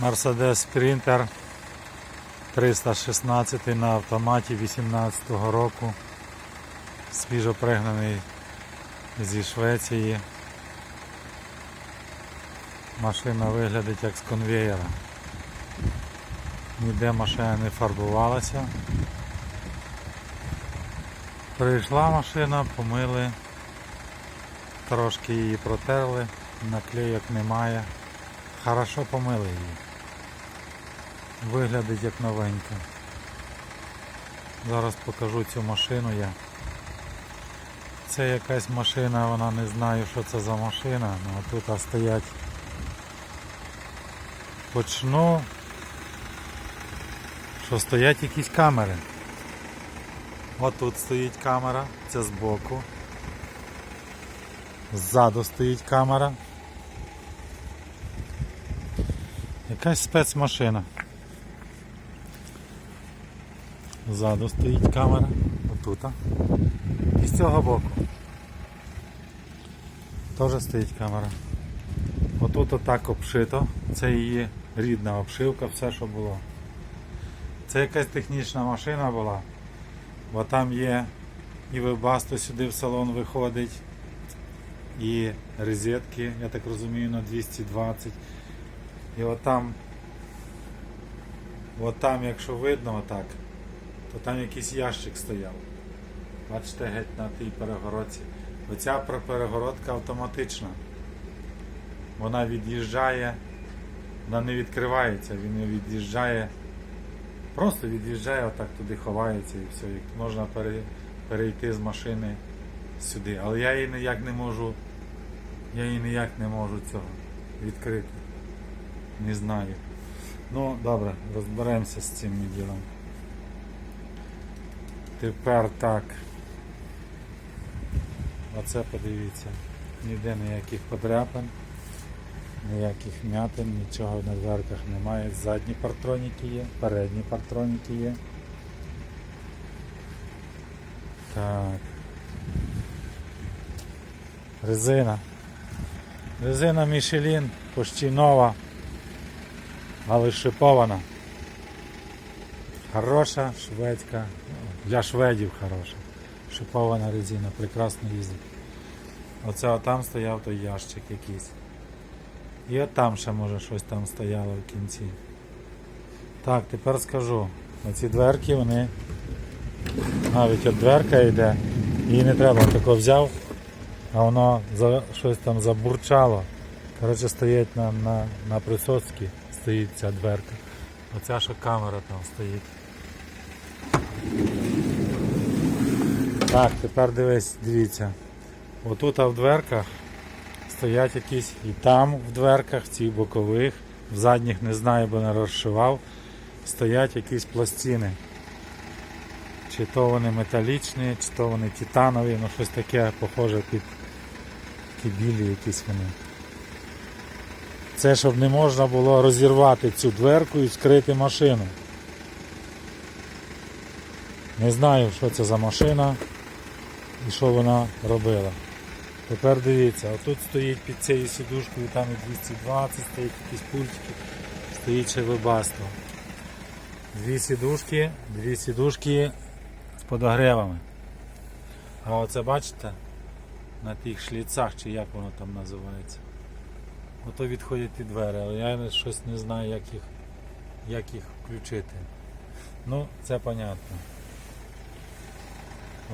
Mercedes Sprinter 316 на автоматі 18 року. Свіжо пригнаний зі Швеції. Машина виглядить як з конвеєра. Ніде машина не фарбувалася. Прийшла машина, помили, трошки її протерли, наклейок немає. Хорошо помили її. Виглядить як новенька. Зараз покажу цю машину я. Це якась машина, вона не знаю, що це за машина, ну а тут стоять. Почну, що стоять якісь камери. От тут стоїть камера, це збоку. Ззаду стоїть камера. Якась спецмашина. Ззаду стоїть камера. Отут. І з цього боку. Теж стоїть камера. Отут отак обшито. Це її рідна обшивка, все що було. Це якась технічна машина була. Бо там є і вебасто сюди в салон виходить, і розетки, я так розумію, на 220. І отам, отам, якщо видно отак, то там якийсь ящик стояв. Бачите, геть на тій перегородці. Оця перегородка автоматична. Вона від'їжджає, вона не відкривається, він від'їжджає, просто від'їжджає, отак туди ховається і все. І можна перейти з машини сюди. Але я її ніяк не можу, я її ніяк не можу цього відкрити. Не знаю. Ну, добре, розберемося з цим ділом. Тепер так. Оце подивіться. Ніде ніяких подряпин, ніяких м'ятин, нічого на дверках немає. Задні партроніки є, передні партроніки є. Так. Резина. Резина Michelin, почти нова, але шипована. Хороша, шведська, для шведів хороша. Шипована резина, прекрасно їздить. Оце там стояв той ящик якийсь. І от там ще може щось там стояло в кінці. Так, тепер скажу. Оці дверки вони. Навіть от дверка йде, її не треба тако взяв, а воно за, щось там забурчало. Коротше, стоїть на, на, на присоцькі, стоїть ця дверка. Оця що камера там стоїть. Так, тепер дивись, дивіться. Отут в дверках стоять якісь і там в дверках, в цих бокових, в задніх не знаю, бо не розшивав, стоять якісь пластини. Чи то вони металічні, чи то вони титанові, ну щось таке похоже під такі білі якісь вони. Це щоб не можна було розірвати цю дверку і вскрити машину. Не знаю, що це за машина і що вона робила. Тепер дивіться, отут стоїть під цією сідушкою, там і 220, стоїть якісь пультики, стоїть ще вебасто. Дві сідушки, дві сідушки з подогревами. А оце бачите, на тих шліцах, чи як воно там називається. Ото відходять ті двері, але я щось не знаю, як їх, як їх включити. Ну, це понятно.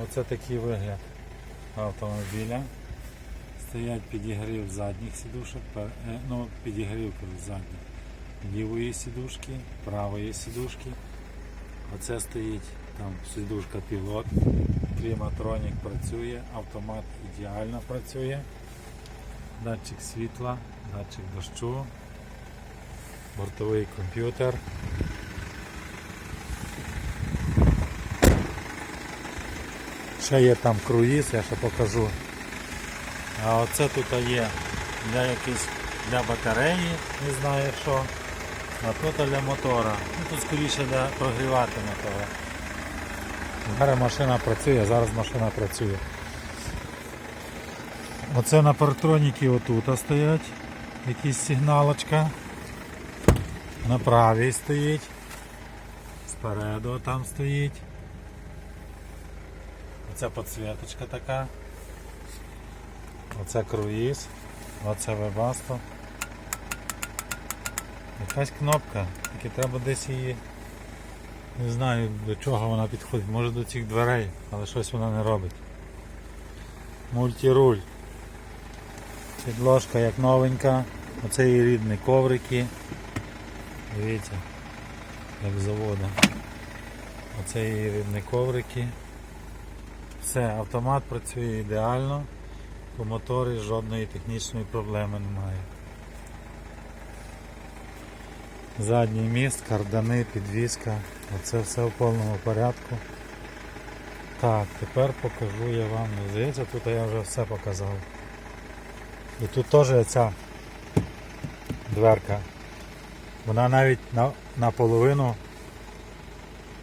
Оце такий вигляд автомобіля. Стоять підігрів задніх сідушок, е, ну підігрів задніх. Лівої сідушки, правої сідушки. Оце стоїть там сідушка пілот, кліматронік працює, автомат ідеально працює. Датчик світла, датчик дощу, бортовий комп'ютер. Ще є там круїз, я ще покажу. А оце тут є для якісь для батареї, не знаю що. А тут для мотора. Ну, тут скоріше для прогрівати мотора. Зараз машина працює, зараз машина працює. Оце на партроніки отут стоять. Якісь сигналочка. На правій стоїть. Спереду там стоїть. Оце підсвіточка така. Оце круїз. Оце вебасто. Якась кнопка, тільки треба десь її. Не знаю до чого вона підходить. Може до цих дверей, але щось вона не робить. Мультируль. Підложка як новенька. Оце її рідні коврики. Дивіться, як з заводу. Оце її рідні коврики. Все, автомат працює ідеально. По моторі жодної технічної проблеми немає. Задній міст, кардани, підвіска. Оце все в повному порядку. Так, тепер покажу я вам. Ну, Здається, тут я вже все показав. І тут теж ця дверка. Вона навіть на, наполовину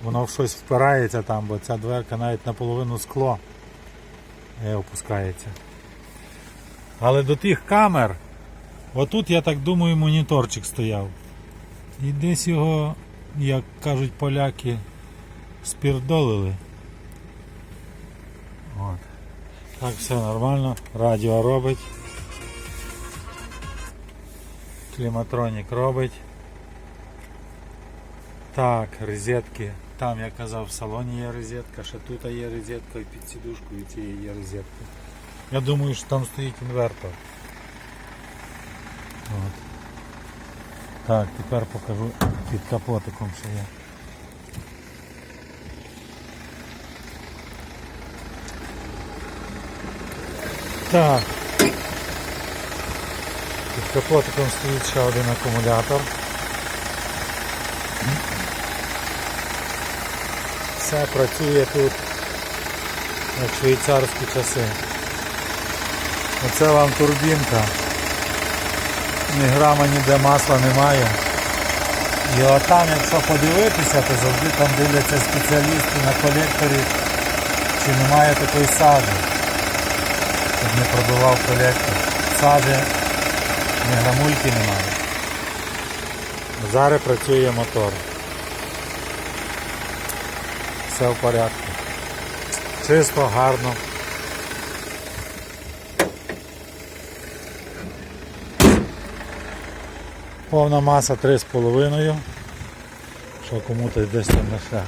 воно в щось впирається там, бо ця дверка навіть наполовину скло е, опускається. Але до тих камер, отут, я так думаю, моніторчик стояв. І десь його, як кажуть поляки, спірдолили. От. Так, все нормально, радіо робить. Кліматронік робить. Так, розетки. Там я казав, в салоні є розетка, ще тут є розетка і під сідушкою цієї є розетка. Я думаю, що там стоїть інвертор. От. Так, тепер покажу під капотиком, що є. Так. Під капотиком стоїть ще один акумулятор. Все працює тут як швейцарські часи. Оце вам турбінка. Ні грама ніде масла немає. І отам, якщо подивитися, то завжди там дивляться спеціалісти на колекторі, чи немає такої сажі, щоб не пробивав колектор. Сажі ні грамульки немає. Зараз працює мотор. Все в порядку. Чисто, гарно. Повна маса 3,5. Що кому-то десь там на шлях.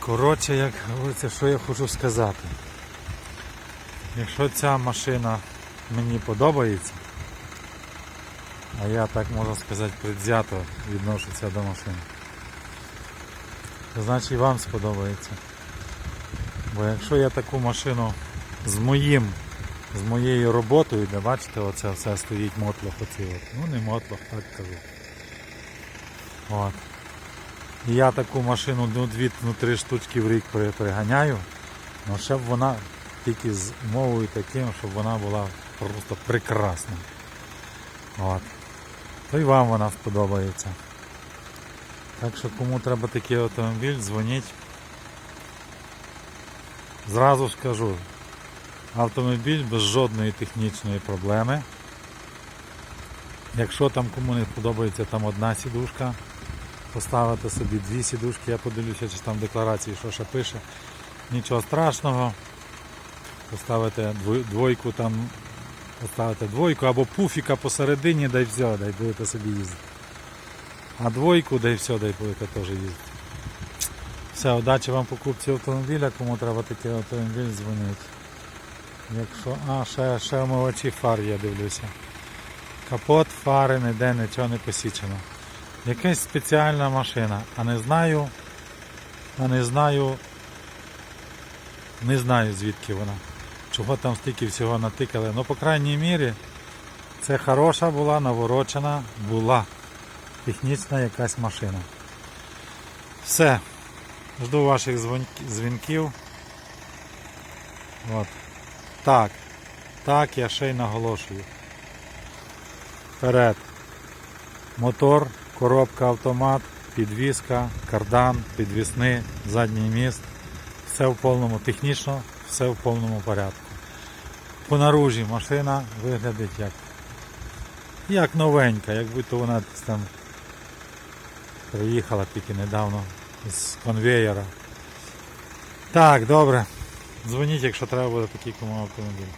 Коротше, як говориться, що я хочу сказати. Якщо ця машина мені подобається, а я так можу сказати предвзято відношуся до машини, значить вам сподобається. Бо якщо я таку машину з моїм, з моєю роботою, де бачите, оце все стоїть мотлох оці. Ну не мотлох, так кажу. От. І я таку машину ну, дві, ну, три штучки в рік при- приганяю, ну щоб вона тільки з мовою таким, щоб вона була просто прекрасна. От. То й вам вона сподобається. Так що кому треба такий автомобіль, дзвоніть. Зразу скажу, автомобіль без жодної технічної проблеми. Якщо там кому не подобається там одна сідушка, поставити собі дві сідушки, я подивлюся, чи там в декларації що ще пише. Нічого страшного. Поставите двойку там, поставите двойку або пуфіка посередині, дай все, дай будете собі їздити. А двойку, дай все, дай будете теж їздити. Все, удачі вам покупці автомобіля, кому треба такий автомобіль, дзвоніть. Якщо. А, ще, ще омивачі фар я дивлюся. Капот, фари, ніде нічого не посічено. Якась спеціальна машина, а не знаю, а не знаю, не знаю звідки вона. Чого там стільки всього натикали. Ну, по крайній мірі, це хороша була, наворочена була технічна якась машина. Все. Жду ваших дзвінків. От. Так. Так, я ще й наголошую. Вперед. Мотор, коробка автомат, підвіска, кардан, підвісний, задній міст. Все в повному технічно, все в повному порядку. По наружі машина виглядить як, Як новенька, як будто вона там приїхала тільки недавно з конвеєра. Так, добре. Дзвоніть, якщо треба буде такий кому автомобіль.